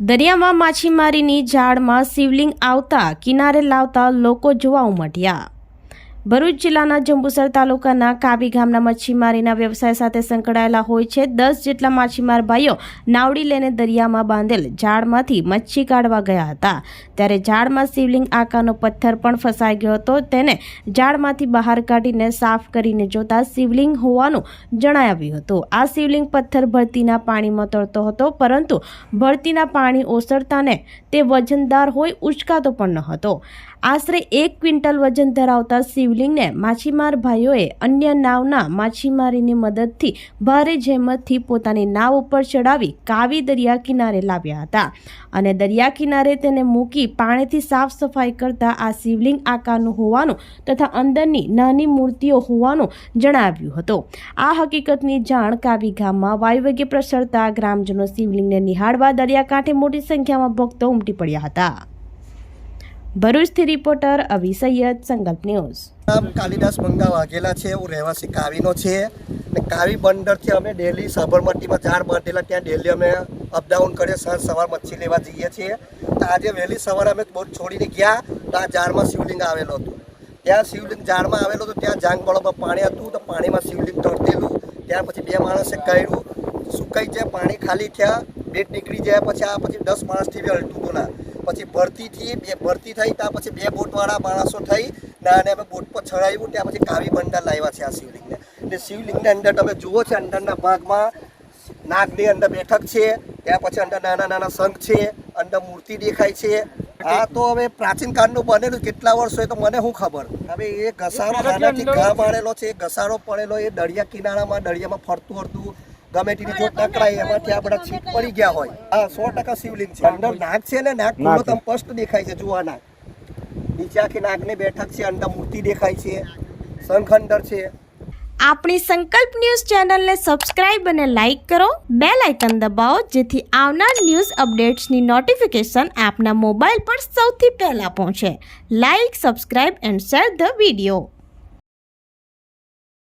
દરિયામાં માછીમારીની જાળમાં શિવલિંગ આવતા કિનારે લાવતા લોકો જોવા ઉમટ્યા. ભરૂચ જિલ્લાના જંબુસર તાલુકાના કાબી ગામના મચ્છીમારીના વ્યવસાય સાથે સંકળાયેલા હોય છે. દસ જેટલા માછીમાર ભાઈઓ નાવડી લઈને દરિયામાં બાંધેલ ઝાડમાંથી મચ્છી કાઢવા ગયા હતા. ત્યારે ઝાડમાં શિવલિંગ આકારનો પથ્થર પણ ફસાઈ ગયો હતો. તેને ઝાડમાંથી બહાર કાઢીને સાફ કરીને જોતા શિવલિંગ હોવાનું જણાવ્યું હતું. આ શિવલિંગ પથ્થર ભરતીના પાણીમાં તરતો હતો, પરંતુ ભરતીના પાણી ઓસરતાને તે વજનદાર હોય ઉચકાતો પણ ન હતો. આશરે એક ક્વિન્ટલ વજન ધરાવતા શિવલિંગને માછીમાર ભાઈઓએ અન્ય નાવના માછીમારીની મદદથી ભારે જહેમતથી પોતાની નાવ ઉપર ચડાવી કાવી દરિયા કિનારે લાવ્યા હતા. અને દરિયા કિનારે તેને મૂકી પાણીથી સાફ સફાઈ કરતા આ શિવલિંગ આકારનું હોવાનું તથા અંદરની નાની મૂર્તિઓ હોવાનું જણાવ્યું હતું. આ હકીકતની જાણ કાવી ગામમાં વાયુવેગે પ્રસરતા ગ્રામજનો શિવલિંગને નિહાળવા દરિયાકાંઠે મોટી સંખ્યામાં ભક્તો ઉમટી પડ્યા હતા. ભરૂચથી રિપોર્ટર અવી સૈયદ સંકલ્પ ન્યૂઝ. નામ કાલિદાસ મંગા વાઘેલા છે, હું રહેવાસી કાવીનો છે. ને કાવી બંદરથી અમે ડેલી સાબરમતીમાં ઝાડ બાંધેલા, ત્યાં ડેલી અમે અપડાઉન કરીએ સાંજ સવાર મચ્છી લેવા જઈએ છીએ. તો આજે વહેલી સવારે અમે બોટ છોડીને ગયા, તો આ ઝાડમાં શિવલિંગ આવેલો હતું. ત્યાં શિવલિંગ ઝાડમાં આવેલો હતો ત્યાં જાંગબળોમાં પાણી હતું, તો પાણીમાં શિવલિંગ તરતેલું. ત્યાર પછી બે માણસે કર્યું, સુકાઈ જાય, પાણી ખાલી થયા, બેટ નીકળી જાય, પછી આ પછી દસ માણસથી બી અલટું ના પછી ભરતીથી બે ભરતી થઈ ત્યાં પછી બે બોટવાળા માણસો થઈ ને અને અમે બોટ પર ચડાવ્યું ત્યાં પછી કાવી બંદર લાવ્યા છે આ શિવલિંગને. એટલે શિવલિંગની અંદર તમે જુઓ છો અંદરના ભાગમાં નાગની અંદર બેઠક છે ત્યાં પછી અંદર નાના નાના શંખ છે અંદર મૂર્તિ દેખાય છે. આ તો હવે પ્રાચીન કાળનું બનેલું કેટલા વર્ષ તો મને શું ખબર? હવે એ ઘસારો ઘા મારેલો છે એ ઘસારો પડેલો એ દરિયા કિનારામાં દરિયામાં ફરતું ફરતું ગમે તેની જો ટકરાય એમાંથી આ બધા છીટ પડી ગયા હોય. આ સો ટકા શિવલિંગ છે. અંદર નાગ છે ને નાગ પૂરો તમે સ્પષ્ટ દેખાય છે જુઓ નાગ. નીચે આખી નાગની બેઠક છે અંદર મૂર્તિ દેખાય છે શંખ અંદર છે. આપણી સંકલ્પ ન્યૂઝ ચેનલને સબસ્ક્રાઇબ અને લાઇક કરો. બે લાઇકન દબાવો જેથી આવનાર ન્યૂઝ અપડેટ્સની નોટિફિકેશન આપના મોબાઈલ પર સૌથી પહેલાં પહોંચે. Like subscribe and share the video.